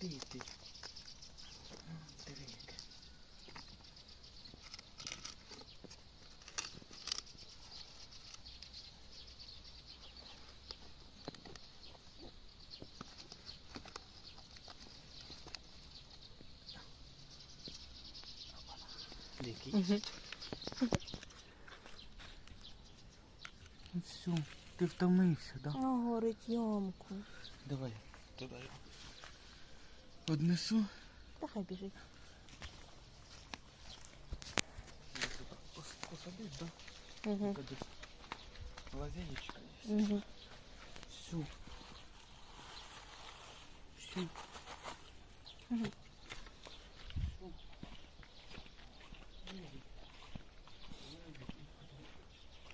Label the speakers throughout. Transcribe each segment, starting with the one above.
Speaker 1: квіти. Дикий.
Speaker 2: Угу.
Speaker 1: Ну все, ти втомився, так?
Speaker 2: Да? Горить ямку.
Speaker 1: Давай, туди його. Однесу.
Speaker 2: Та хай біжить.
Speaker 1: Посадить, да?
Speaker 2: Угу.
Speaker 1: Лазенечка є.
Speaker 2: Угу.
Speaker 1: Все. Все.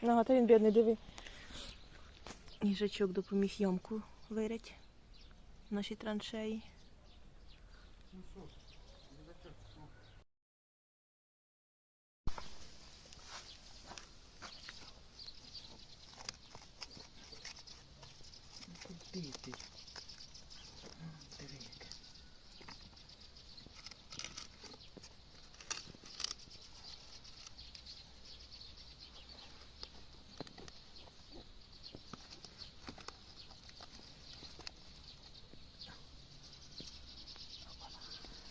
Speaker 2: Ага, та він бідний, диви. Їжачок допоміг ямку вирить в нашій траншеї.
Speaker 1: Ну що, їжачок, ну. Ну куди ти? М, Диви яке.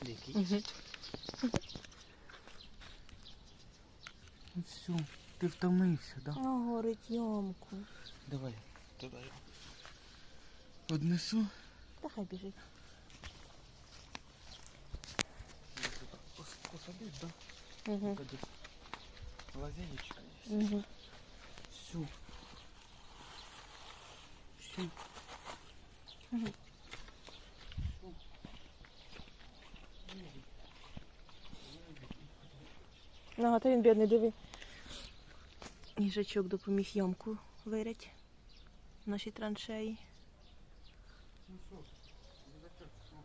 Speaker 1: Дикий.
Speaker 2: Угу.
Speaker 1: Ну все, ти втомився, да?
Speaker 2: А горить ямку.
Speaker 1: Давай туди. Однесу.
Speaker 2: Та хай біжить.
Speaker 1: Пос- Посадить, да?
Speaker 2: Угу.
Speaker 1: Лазенечка є.
Speaker 2: Угу.
Speaker 1: Все. Все.
Speaker 2: Мгм. Ну, то він бідний, диви. Ніжачок допоміг ямку вирять наші траншеї.
Speaker 1: Ну що, не зачерпнув.